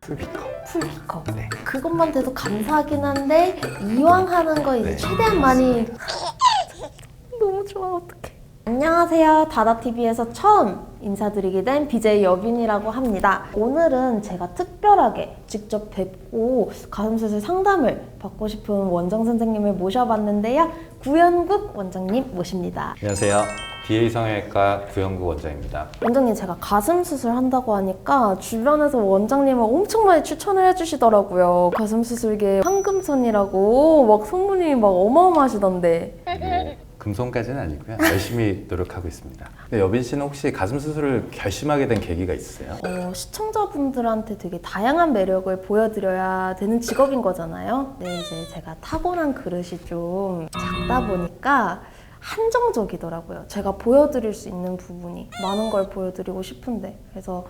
풀비컵. 풀비컵. 네. 그것만 돼도 감사하긴 한데 이왕 하는 거 이제 네. 최대한 많이 너무 좋아 어떡해 안녕하세요 다다TV에서 처음 인사드리게 된 BJ 여빈이라고 합니다 오늘은 제가 특별하게 직접 뵙고 가슴수술 상담을 받고 싶은 원장 선생님을 모셔봤는데요 구현국 원장님 모십니다 안녕하세요. BA 성형외과 구영구 원장입니다. 원장님 제가 가슴 수술 한다고 하니까 주변에서 원장님을 엄청 많이 추천을 해주시더라고요. 가슴 수술계 황금손이라고 막 소문이 막 어마어마하시던데. 뭐 금손까지는 아니고요. 열심히 노력하고 있습니다. 근데 여빈 씨는 혹시 가슴 수술을 결심하게 된 계기가 있으세요? 어, 시청자분들한테 되게 다양한 매력을 보여드려야 되는 직업인 거잖아요. 근데 이제 제가 타고난 그릇이 좀 작다 보니까 한정적이더라고요. 제가 보여드릴 수 있는 부분이 많은 걸 보여드리고 싶은데 그래서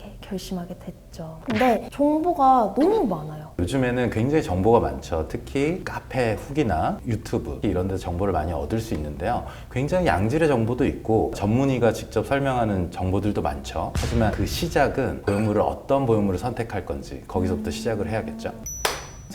이렇게 결심하게 됐죠. 근데 정보가 너무 많아요. 요즘에는 굉장히 정보가 많죠. 특히 카페 후기나 유튜브 이런 데 정보를 많이 얻을 수 있는데요. 굉장히 양질의 정보도 있고 전문의가 직접 설명하는 정보들도 많죠. 하지만 그 시작은 보형물을 어떤 보형물을 선택할 건지 거기서부터 시작을 해야겠죠.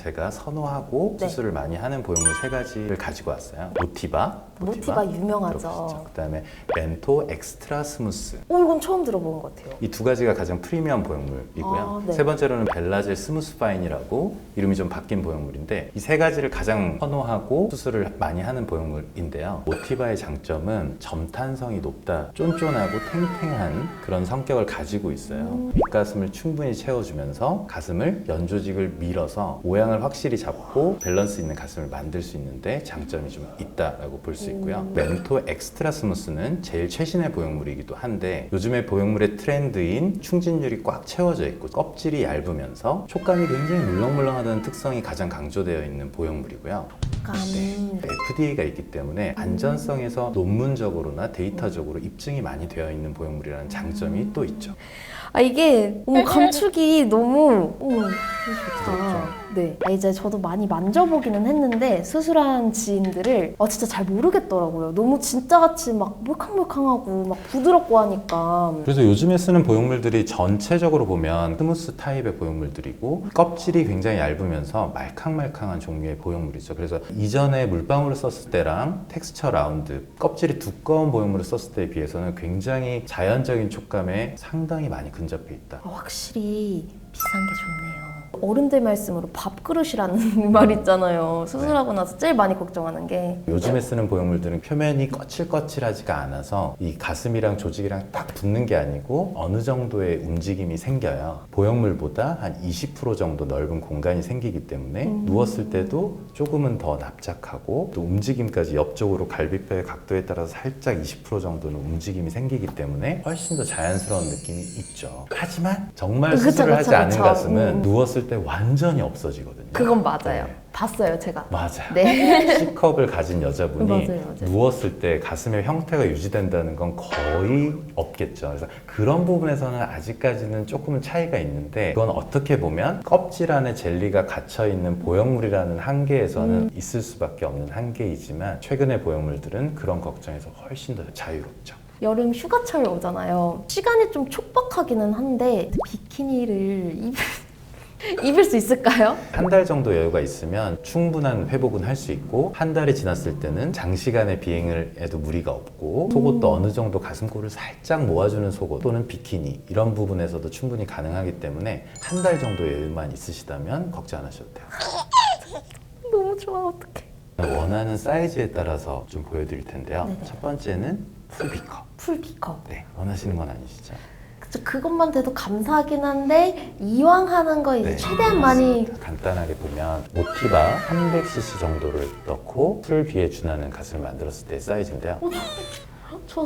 제가 선호하고 네. 수술을 많이 하는 보형물 세 가지를 가지고 왔어요. 모티바, 모티바 유명하죠. 들어보셨죠? 그다음에 멘토 엑스트라 스무스. 오 이건 처음 들어본 것 같아요. 이 두 가지가 가장 프리미엄 보형물이고요. 아, 네. 세 번째로는 벨라젤 스무스 파인이라고 이름이 좀 바뀐 보형물인데 이 세 가지를 가장 선호하고 수술을 많이 하는 보형물인데요. 모티바의 장점은 점탄성이 높다, 쫀쫀하고 탱탱한 그런 성격을 가지고 있어요. 음. 윗가슴을 충분히 채워주면서 가슴을 연조직을 밀어서 모양을 확실히 잡고 밸런스 있는 가슴을 만들 수 있는데 장점이 좀 있다라고 볼 수 있고요. 음. 멘토 엑스트라 스무스는 제일 최신의 보형물이기도 한데 요즘에 보형물의 트렌드인 충진율이 꽉 채워져 있고 껍질이 얇으면서 촉감이 굉장히 물렁물렁하다는 특성이 가장 강조되어 있는 보형물이고요. 네. FDA가 있기 때문에 안전성에서 논문적으로나 데이터적으로 입증이 많이 되어 있는 보형물이라는 장점이 또 있죠. 아 이게 어머 감축이 너무 어머 너무 좋다. 네. 아, 이제 저도 많이 만져보기는 했는데 수술한 지인들을 아 진짜 잘 모르겠더라고요. 너무 진짜 같이 막 몰캉몰캉하고 막 부드럽고 하니까 그래서 요즘에 쓰는 보형물들이 전체적으로 보면 스무스 타입의 보형물들이고 껍질이 굉장히 얇으면서 말캉말캉한 종류의 보형물이죠. 그래서 이전에 물방울을 썼을 때랑 텍스처 라운드, 껍질이 두꺼운 보형물을 썼을 때에 비해서는 굉장히 자연적인 촉감에 상당히 많이 근접해 있다. 아, 확실히 비싼 게 좋네요. 어른들 말씀으로 밥그릇이라는 말 있잖아요. 수술하고 나서 제일 많이 걱정하는 게 요즘에 쓰는 보형물들은 표면이 거칠거칠하지가 않아서 이 가슴이랑 조직이랑 딱 붙는 게 아니고 어느 정도의 움직임이 생겨요. 보형물보다 한 20% 정도 넓은 공간이 생기기 때문에 음. 누웠을 때도 조금은 더 납작하고 또 움직임까지 옆쪽으로 갈비뼈의 각도에 따라서 살짝 20% 정도는 움직임이 생기기 때문에 훨씬 더 자연스러운 느낌이 있죠. 하지만 정말 그쵸, 수술을 그쵸, 하지 않은 그쵸. 가슴은 음. 누웠을 때 완전히 없어지거든요. 그건 맞아요. 네. 봤어요, 제가. 맞아요. 네. C컵을 가진 여자분이 맞아요, 맞아요. 누웠을 때 가슴의 형태가 유지된다는 건 거의 없겠죠. 그래서 그런 부분에서는 아직까지는 조금은 차이가 있는데 그건 어떻게 보면 껍질 안에 젤리가 갇혀 있는 보형물이라는 한계에서는 음. 있을 수밖에 없는 한계이지만 최근의 보형물들은 그런 걱정에서 훨씬 더 자유롭죠. 여름 휴가철 오잖아요. 시간이 좀 촉박하기는 한데 비키니를 입을, 입을 수 있을까요? 한 달 정도 여유가 있으면 충분한 회복은 할 수 있고 한 달이 지났을 때는 장시간의 비행을 해도 무리가 없고 속옷도 어느 정도 가슴골을 살짝 모아주는 속옷 또는 비키니 이런 부분에서도 충분히 가능하기 때문에 한 달 정도 여유만 있으시다면 걱정 안 하셔도 돼요. 너무 좋아, 어떡해. 원하는 사이즈에 따라서 좀 보여드릴 텐데요. 첫 번째는 풀비컵. 풀비컵. 네, 원하시는 건 아니시죠? 그것만 돼도 감사하긴 한데 이왕 하는 거 이제 네. 최대한 많이 간단하게 보면 모티바 300cc 정도를 넣고 풀 비에 준하는 가슴을 만들었을 때 사이즈인데요. 어, 저,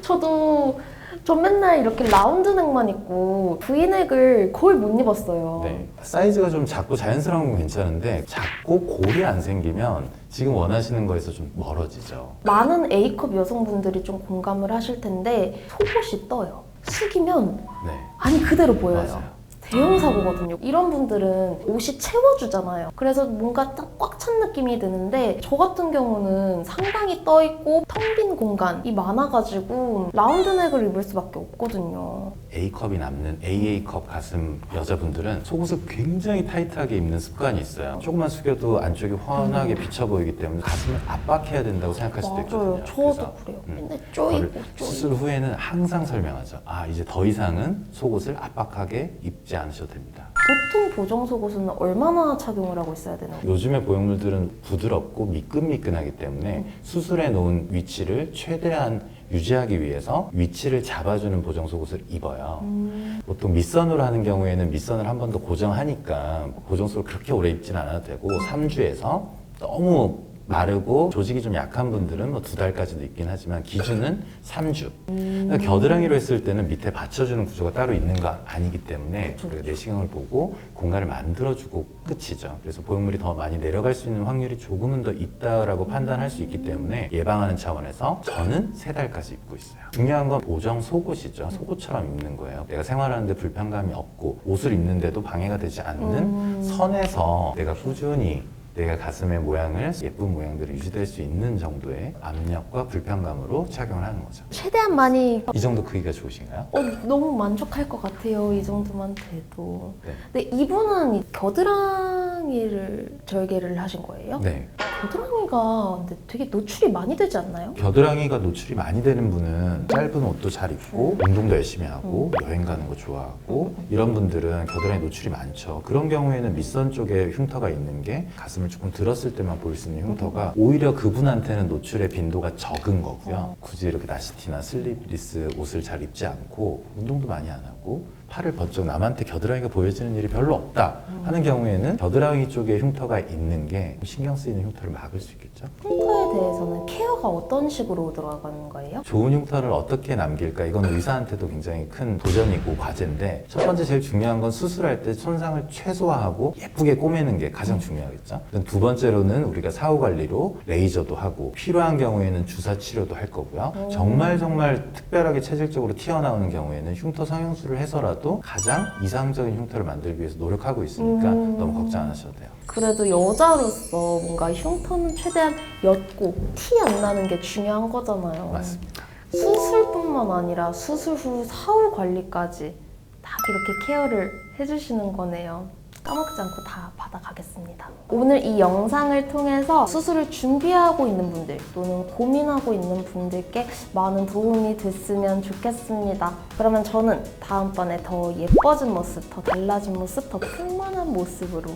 저도 저 맨날 이렇게 라운드넥만 입고 V넥을 거의 못 입었어요. 네. 사이즈가 좀 작고 자연스러운 건 괜찮은데 작고 골이 안 생기면 지금 원하시는 거에서 좀 멀어지죠. 많은 A컵 여성분들이 좀 공감을 하실 텐데 속옷이 떠요. 숙이면 네. 아니 그대로 보여요. 맞아요. 대형 사고거든요. 이런 분들은 옷이 채워주잖아요. 그래서 뭔가 딱 꽉 찬 느낌이 드는데 저 같은 경우는 상당히 떠 있고 텅 빈 공간이 많아가지고 라운드넥을 입을 수밖에 없거든요. A컵이 남는 AA컵 가슴 여자분들은 속옷을 굉장히 타이트하게 입는 습관이 있어요. 조금만 숙여도 안쪽이 훤하게 비쳐 보이기 때문에 가슴을 압박해야 된다고 생각할 수도 있거든요. 맞아요. 저도 그래요. 음, 맨날 쪼이고 쪼이고. 수술 후에는 항상 설명하죠. 아 이제 더 이상은 속옷을 압박하게 입지 않으셔도 됩니다. 보통 보정 속옷은 얼마나 착용을 하고 있어야 되나요? 요즘의 보형물들은 부드럽고 미끈미끈하기 때문에 수술해 놓은 위치를 최대한 유지하기 위해서 위치를 잡아주는 보정 속옷을 입어요. 음. 보통 밑선으로 하는 경우에는 밑선을 한 번 더 고정하니까 보정 속을 그렇게 오래 입진 않아도 되고 3주에서 너무 마르고 조직이 좀 약한 분들은 뭐 두 달까지도 있긴 하지만 기준은 3주. 그러니까 겨드랑이로 했을 때는 밑에 받쳐주는 구조가 따로 있는 거 아니기 때문에 우리가 내시경을 보고 공간을 만들어주고 끝이죠. 그래서 보형물이 더 많이 내려갈 수 있는 확률이 조금은 더 있다라고 판단할 수 있기 때문에 예방하는 차원에서 저는 세 달까지 입고 있어요. 중요한 건 보정 속옷이죠. 속옷처럼 입는 거예요. 내가 생활하는데 불편감이 없고 옷을 입는데도 방해가 되지 않는 음. 선에서 내가 꾸준히 내가 가슴의 모양을 예쁜 모양대로 유지될 수 있는 정도의 압력과 불편감으로 착용을 하는 거죠. 최대한 많이 이 정도 크기가 좋으신가요? 어, 너무 만족할 것 같아요. 이 정도만 돼도. 네. 근데 이분은 이 겨드랑이를 절개를 하신 거예요? 네. 겨드랑이가 근데 되게 노출이 많이 되지 않나요? 겨드랑이가 노출이 많이 되는 분은 짧은 옷도 잘 입고 운동도 열심히 하고 여행 가는 거 좋아하고 이런 분들은 겨드랑이 노출이 많죠. 그런 경우에는 밑선 쪽에 흉터가 있는 게 가슴을 조금 들었을 때만 보일 수 있는 흉터가 오히려 그분한테는 노출의 빈도가 적은 거고요. 굳이 이렇게 나시티나 슬리브리스 옷을 잘 입지 않고 운동도 많이 안 하고 팔을 번쩍 남한테 겨드랑이가 보여지는 일이 별로 없다 하는 경우에는 겨드랑이 쪽에 흉터가 있는 게 신경 쓰이는 흉터를 막을 수 있겠죠. 흉터에 대해서는 케어가 어떤 식으로 들어가는 거예요? 좋은 흉터를 어떻게 남길까? 이건 의사한테도 굉장히 큰 도전이고 과제인데 첫 번째 제일 중요한 건 수술할 때 손상을 최소화하고 예쁘게 꼬매는 게 가장 중요하겠죠. 두 번째로는 우리가 사후 관리로 레이저도 하고 필요한 경우에는 주사 치료도 할 거고요. 오. 정말 정말 특별하게 체질적으로 튀어나오는 경우에는 흉터 성형술을 해서 라도 가장 이상적인 흉터를 만들기 위해서 노력하고 있으니까 음. 너무 걱정 안 하셔도 돼요. 그래도 여자로서 뭔가 흉터는 최대한 옅고 티 안 나는 게 중요한 거잖아요. 맞습니다. 수술뿐만 아니라 수술 후 사후 관리까지 다 이렇게 케어를 해주시는 거네요. 까먹지 않고 다 받아가겠습니다. 오늘 이 영상을 통해서 수술을 준비하고 있는 분들 또는 고민하고 있는 분들께 많은 도움이 됐으면 좋겠습니다. 그러면 저는 다음번에 더 예뻐진 모습, 더 달라진 모습, 더 풍만한 모습으로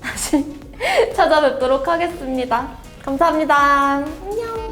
다시 찾아뵙도록 하겠습니다. 감사합니다. 안녕.